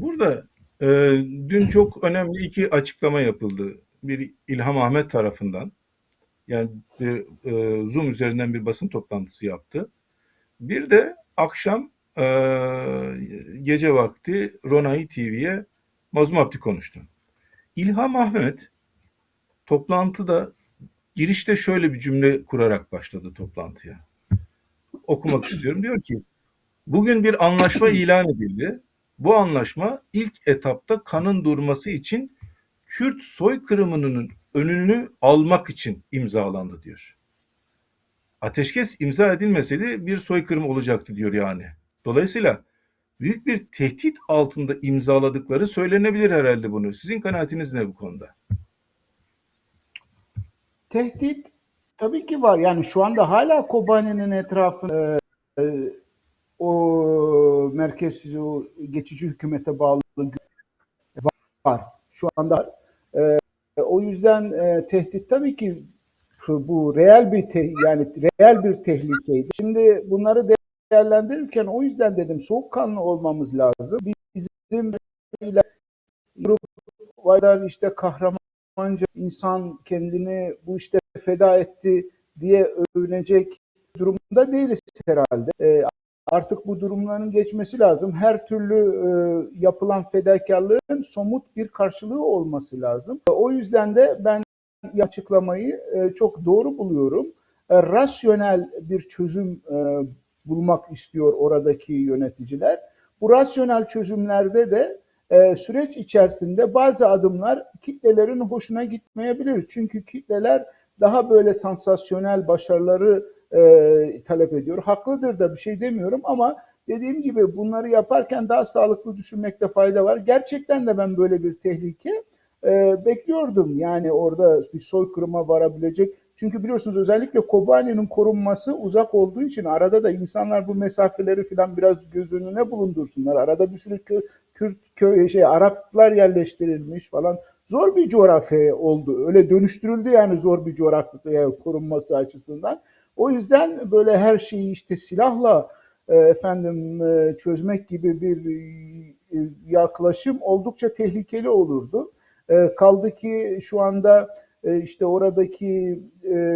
Burada e, dün çok önemli iki açıklama yapıldı. Bir İlham Ahmet tarafından, yani bir, e, Zoom üzerinden bir basın toplantısı yaptı. Bir de akşam e, gece vakti Ronay TV'ye Mazlum Abdi konuştu. İlham Ahmet toplantıda girişte şöyle bir cümle kurarak başladı toplantıya. Okumak istiyorum. Diyor ki bugün bir anlaşma ilan edildi. Bu anlaşma ilk etapta kanın durması için Kürt soykırımının önünü almak için imzalandı diyor. Ateşkes imza edilmeseydi bir soykırım olacaktı diyor yani. Dolayısıyla büyük bir tehdit altında imzaladıkları söylenebilir herhalde bunu. Sizin kanaatiniz ne bu konuda? Tehdit tabii ki var. Yani şu anda hala Kobani'nin etrafında e, o merkez o geçici hükümete bağlı var. Şu anda e, o yüzden e, tehdit tabii ki bu reel bir te, yani reel bir tehlikeydi. Şimdi bunları değerlendirirken o yüzden dedim soğukkanlı olmamız lazım. Bizim ile gruplar işte kahramanca insan kendini bu işte feda etti diye övünecek durumda değiliz herhalde. E, artık bu durumların geçmesi lazım. Her türlü e, yapılan fedakarlığın somut bir karşılığı olması lazım. O yüzden de ben açıklamayı e, çok doğru buluyorum. E, rasyonel bir çözüm e, bulmak istiyor oradaki yöneticiler. Bu rasyonel çözümlerde de e, süreç içerisinde bazı adımlar kitlelerin hoşuna gitmeyebilir. Çünkü kitleler daha böyle sansasyonel başarıları e, talep ediyor. Haklıdır da bir şey demiyorum ama dediğim gibi bunları yaparken daha sağlıklı düşünmekte fayda var. Gerçekten de ben böyle bir tehlike e, bekliyordum. Yani orada bir soykırıma varabilecek. Çünkü biliyorsunuz özellikle Kobani'nin korunması uzak olduğu için arada da insanlar bu mesafeleri falan biraz göz önüne bulundursunlar. Arada bir sürü kö, Kürt köy şey Araplar yerleştirilmiş falan. Zor bir coğrafya oldu. Öyle dönüştürüldü yani zor bir coğrafya korunması açısından. O yüzden böyle her şeyi işte silahla e, efendim e, çözmek gibi bir e, yaklaşım oldukça tehlikeli olurdu. Kaldı ki şu anda işte oradaki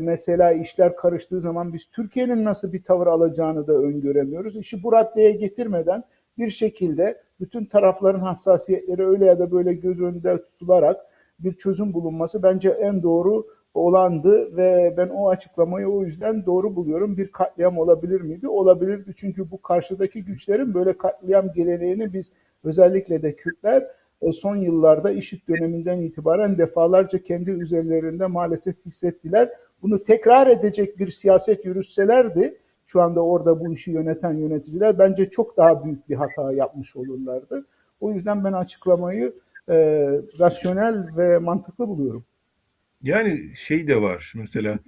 mesela işler karıştığı zaman biz Türkiye'nin nasıl bir tavır alacağını da öngöremiyoruz. İşi bu raddeye getirmeden bir şekilde bütün tarafların hassasiyetleri öyle ya da böyle göz önünde tutularak bir çözüm bulunması bence en doğru olandı ve ben o açıklamayı o yüzden doğru buluyorum. Bir katliam olabilir miydi? Olabilirdi çünkü bu karşıdaki güçlerin böyle katliam geleneğini biz özellikle de Kürtler e, son yıllarda işit döneminden itibaren defalarca kendi üzerlerinde maalesef hissettiler. Bunu tekrar edecek bir siyaset yürütselerdi şu anda orada bu işi yöneten yöneticiler bence çok daha büyük bir hata yapmış olurlardı. O yüzden ben açıklamayı e, rasyonel ve mantıklı buluyorum. Yani şey de var mesela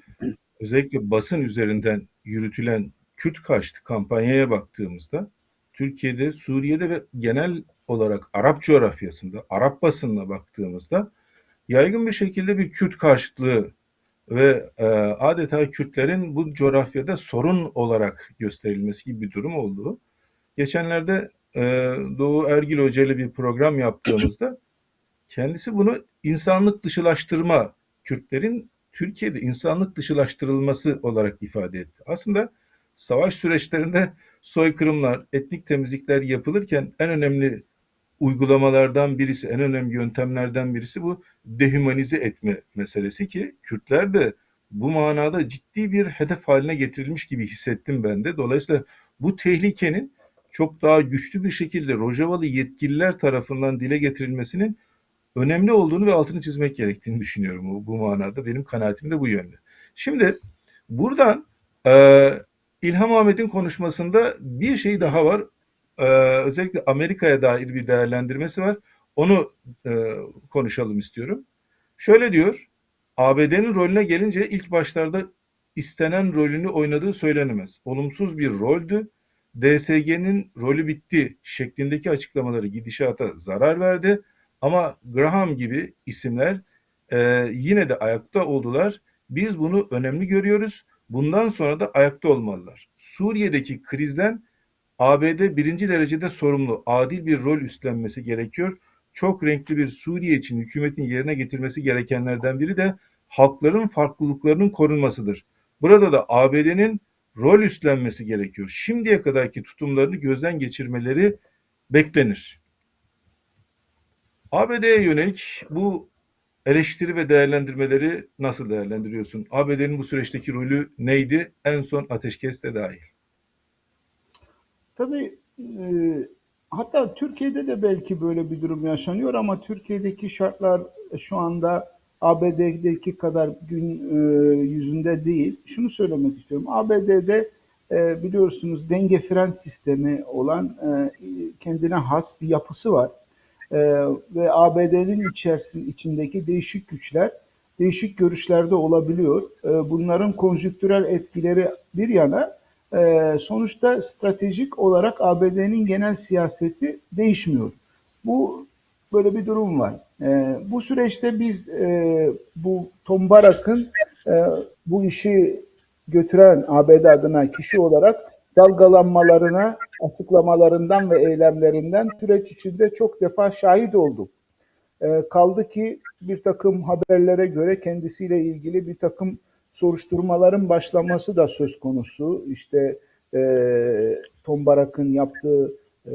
özellikle basın üzerinden yürütülen Kürt karşıtı kampanyaya baktığımızda Türkiye'de, Suriye'de ve genel olarak Arap coğrafyasında, Arap basınına baktığımızda yaygın bir şekilde bir Kürt karşıtlığı ve e, adeta Kürtlerin bu coğrafyada sorun olarak gösterilmesi gibi bir durum olduğu. Geçenlerde e, Doğu Ergil Hoca ile bir program yaptığımızda kendisi bunu insanlık dışılaştırma, Kürtlerin Türkiye'de insanlık dışılaştırılması olarak ifade etti. Aslında savaş süreçlerinde soykırımlar, etnik temizlikler yapılırken en önemli uygulamalardan birisi, en önemli yöntemlerden birisi bu dehumanize etme meselesi ki Kürtler de bu manada ciddi bir hedef haline getirilmiş gibi hissettim ben de. Dolayısıyla bu tehlikenin çok daha güçlü bir şekilde Rojavalı yetkililer tarafından dile getirilmesinin önemli olduğunu ve altını çizmek gerektiğini düşünüyorum bu, bu manada. Benim kanaatim de bu yönde. Şimdi buradan e, İlham Ahmet'in konuşmasında bir şey daha var. Ee, özellikle Amerika'ya dair bir değerlendirmesi var. Onu e, konuşalım istiyorum. Şöyle diyor, ABD'nin rolüne gelince ilk başlarda istenen rolünü oynadığı söylenemez. Olumsuz bir roldü. DSG'nin rolü bitti şeklindeki açıklamaları gidişata zarar verdi. Ama Graham gibi isimler e, yine de ayakta oldular. Biz bunu önemli görüyoruz. Bundan sonra da ayakta olmalılar. Suriye'deki krizden ABD birinci derecede sorumlu, adil bir rol üstlenmesi gerekiyor. Çok renkli bir Suriye için hükümetin yerine getirmesi gerekenlerden biri de halkların farklılıklarının korunmasıdır. Burada da ABD'nin rol üstlenmesi gerekiyor. Şimdiye kadarki tutumlarını gözden geçirmeleri beklenir. ABD'ye yönelik bu eleştiri ve değerlendirmeleri nasıl değerlendiriyorsun? ABD'nin bu süreçteki rolü neydi? En son ateşkeste dahil. Tabii e, hatta Türkiye'de de belki böyle bir durum yaşanıyor ama Türkiye'deki şartlar şu anda ABD'deki kadar gün e, yüzünde değil. Şunu söylemek istiyorum. ABD'de e, biliyorsunuz denge fren sistemi olan e, kendine has bir yapısı var. E, ve ABD'nin içerisinde içindeki değişik güçler değişik görüşlerde olabiliyor. E, bunların konjüktürel etkileri bir yana e, sonuçta stratejik olarak ABD'nin genel siyaseti değişmiyor. Bu böyle bir durum var. E, bu süreçte biz e, bu Tom Barak'ın e, bu işi götüren ABD adına kişi olarak dalgalanmalarına, açıklamalarından ve eylemlerinden süreç içinde çok defa şahit olduk. E, kaldı ki bir takım haberlere göre kendisiyle ilgili bir takım soruşturmaların başlaması da söz konusu. İşte e, Tom Barak'ın yaptığı e,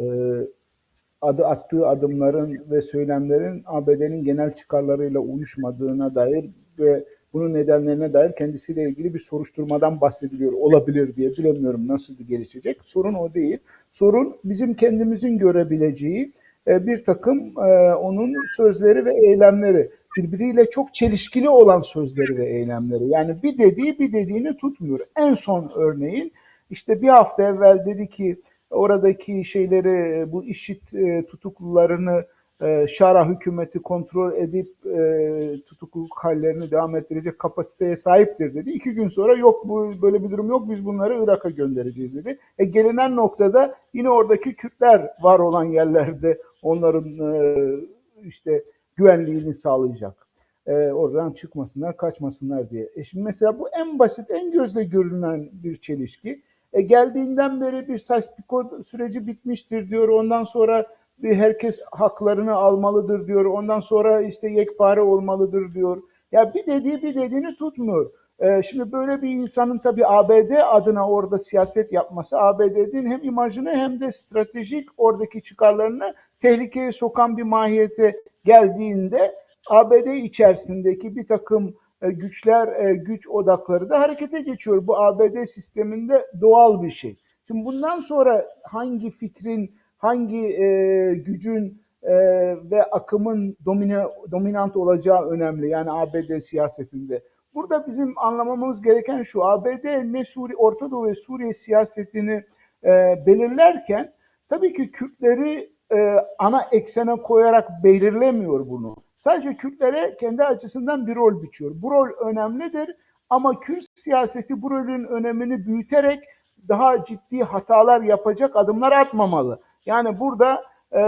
adı attığı adımların ve söylemlerin ABD'nin genel çıkarlarıyla uyuşmadığına dair ve bunun nedenlerine dair kendisiyle ilgili bir soruşturmadan bahsediliyor olabilir diye bilemiyorum nasıl gelişecek. Sorun o değil. Sorun bizim kendimizin görebileceği e, bir takım e, onun sözleri ve eylemleri birbiriyle çok çelişkili olan sözleri ve eylemleri. Yani bir dediği bir dediğini tutmuyor. En son örneğin işte bir hafta evvel dedi ki oradaki şeyleri bu işit e, tutuklularını e, Şara hükümeti kontrol edip e, tutukluluk hallerini devam ettirecek kapasiteye sahiptir dedi. İki gün sonra yok bu böyle bir durum yok biz bunları Irak'a göndereceğiz dedi. E, gelinen noktada yine oradaki Kürtler var olan yerlerde onların e, işte güvenliğini sağlayacak. E, oradan çıkmasınlar, kaçmasınlar diye. E şimdi mesela bu en basit, en gözle görünen bir çelişki. E geldiğinden beri bir Saspiko süreci bitmiştir diyor. Ondan sonra herkes haklarını almalıdır diyor. Ondan sonra işte yekpare olmalıdır diyor. Ya bir dediği bir dediğini tutmuyor. Ee, şimdi böyle bir insanın tabii ABD adına orada siyaset yapması ABD'nin hem imajını hem de stratejik oradaki çıkarlarını tehlikeye sokan bir mahiyete geldiğinde ABD içerisindeki bir takım e, güçler, e, güç odakları da harekete geçiyor. Bu ABD sisteminde doğal bir şey. Şimdi bundan sonra hangi fikrin, hangi e, gücün e, ve akımın domine, dominant olacağı önemli. Yani ABD siyasetinde. Burada bizim anlamamız gereken şu. ABD ne Suriye, Orta Doğu ve Suriye siyasetini e, belirlerken tabii ki Kürtleri e, ana eksene koyarak belirlemiyor bunu. Sadece Kürtlere kendi açısından bir rol biçiyor. Bu rol önemlidir ama Kürt siyaseti bu rolün önemini büyüterek daha ciddi hatalar yapacak adımlar atmamalı. Yani burada e,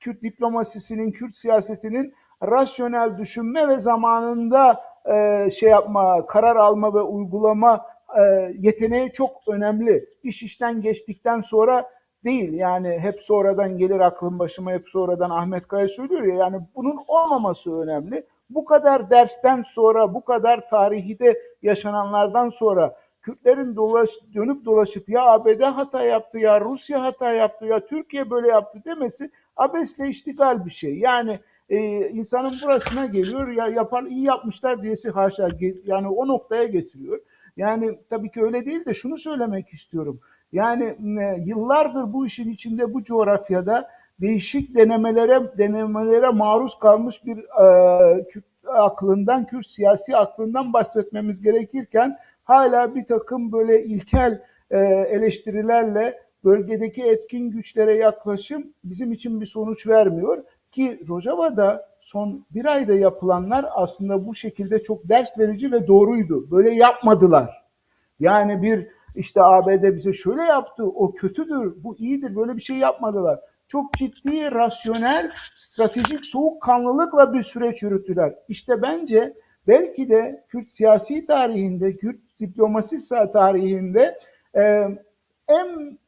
Kürt diplomasisinin, Kürt siyasetinin rasyonel düşünme ve zamanında e, şey yapma, karar alma ve uygulama e, yeteneği çok önemli. İş işten geçtikten sonra değil. Yani hep sonradan gelir aklım başıma, hep sonradan Ahmet Kaya söylüyor ya. Yani bunun olmaması önemli. Bu kadar dersten sonra, bu kadar tarihide yaşananlardan sonra Kürtlerin dolaş, dönüp dolaşıp ya ABD hata yaptı, ya Rusya hata yaptı, ya Türkiye böyle yaptı demesi abesle iştigal bir şey. Yani e, insanın burasına geliyor ya yapan iyi yapmışlar diyesi haşa yani o noktaya getiriyor. Yani tabii ki öyle değil de şunu söylemek istiyorum. Yani e, yıllardır bu işin içinde bu coğrafyada değişik denemelere denemelere maruz kalmış bir e, Kürt aklından, Kürt siyasi aklından bahsetmemiz gerekirken hala bir takım böyle ilkel e, eleştirilerle bölgedeki etkin güçlere yaklaşım bizim için bir sonuç vermiyor. Ki Rojava'da son bir ayda yapılanlar aslında bu şekilde çok ders verici ve doğruydu. Böyle yapmadılar. Yani bir işte ABD bize şöyle yaptı, o kötüdür, bu iyidir, böyle bir şey yapmadılar. Çok ciddi, rasyonel, stratejik soğukkanlılıkla bir süreç yürüttüler. İşte bence belki de Kürt siyasi tarihinde, Kürt diplomasi tarihinde e, en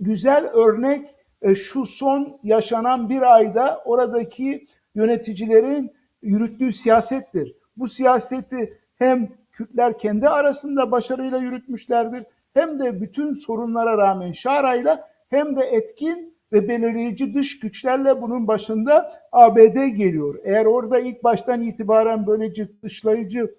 güzel örnek e, şu son yaşanan bir ayda oradaki yöneticilerin yürüttüğü siyasettir. Bu siyaseti hem Kürtler kendi arasında başarıyla yürütmüşlerdir hem de bütün sorunlara rağmen şarayla hem de etkin ve belirleyici dış güçlerle bunun başında ABD geliyor. Eğer orada ilk baştan itibaren böylece dışlayıcı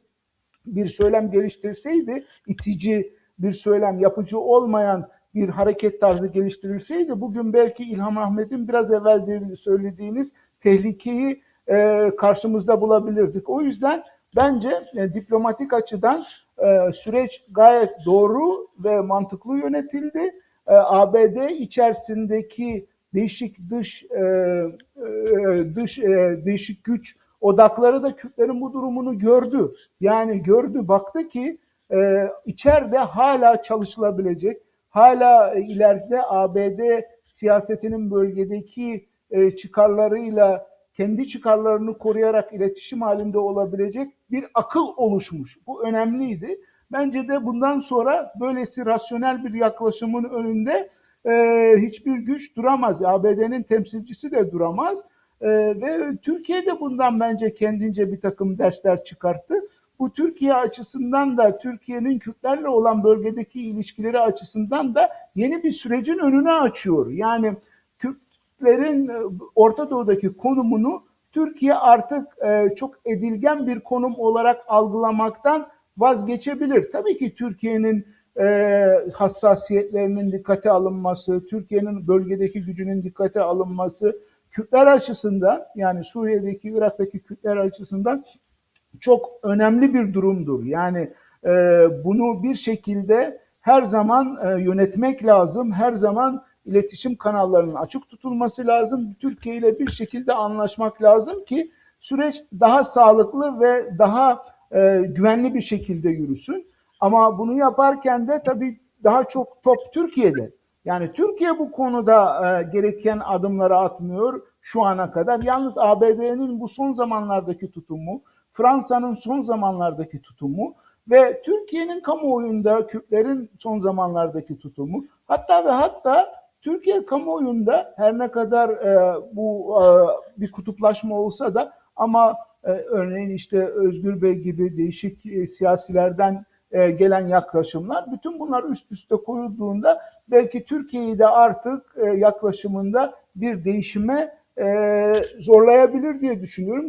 bir söylem geliştirseydi, itici bir söylem, yapıcı olmayan bir hareket tarzı geliştirilseydi bugün belki İlham Ahmet'in biraz evvel söylediğiniz tehlikeyi e, karşımızda bulabilirdik. O yüzden bence e, diplomatik açıdan e, süreç gayet doğru ve mantıklı yönetildi. E, ABD içerisindeki değişik dış e, e, dış e, değişik güç odakları da Kürtlerin bu durumunu gördü. Yani gördü, baktı ki e, içeride hala çalışılabilecek, hala e, ileride ABD siyasetinin bölgedeki e, çıkarlarıyla kendi çıkarlarını koruyarak iletişim halinde olabilecek bir akıl oluşmuş. Bu önemliydi. Bence de bundan sonra böylesi rasyonel bir yaklaşımın önünde e, hiçbir güç duramaz. ABD'nin temsilcisi de duramaz. E, ve Türkiye de bundan bence kendince bir takım dersler çıkarttı. Bu Türkiye açısından da Türkiye'nin Kürtlerle olan bölgedeki ilişkileri açısından da yeni bir sürecin önünü açıyor. Yani Kürtlerin e, Orta Doğu'daki konumunu Türkiye artık e, çok edilgen bir konum olarak algılamaktan vazgeçebilir. Tabii ki Türkiye'nin e, hassasiyetlerinin dikkate alınması, Türkiye'nin bölgedeki gücünün dikkate alınması, Kürtler açısından yani Suriye'deki, Irak'taki Kürtler açısından çok önemli bir durumdur. Yani e, bunu bir şekilde her zaman e, yönetmek lazım, her zaman iletişim kanallarının açık tutulması lazım. Türkiye ile bir şekilde anlaşmak lazım ki süreç daha sağlıklı ve daha e, güvenli bir şekilde yürüsün. Ama bunu yaparken de tabii daha çok top Türkiye'de. Yani Türkiye bu konuda e, gereken adımları atmıyor şu ana kadar. Yalnız ABD'nin bu son zamanlardaki tutumu, Fransa'nın son zamanlardaki tutumu ve Türkiye'nin kamuoyunda Kürtlerin son zamanlardaki tutumu, hatta ve hatta Türkiye kamuoyunda her ne kadar e, bu e, bir kutuplaşma olsa da ama e, örneğin işte Özgür Bey gibi değişik e, siyasilerden e, gelen yaklaşımlar bütün bunlar üst üste koyulduğunda belki Türkiye'yi de artık e, yaklaşımında bir değişime e, zorlayabilir diye düşünüyorum.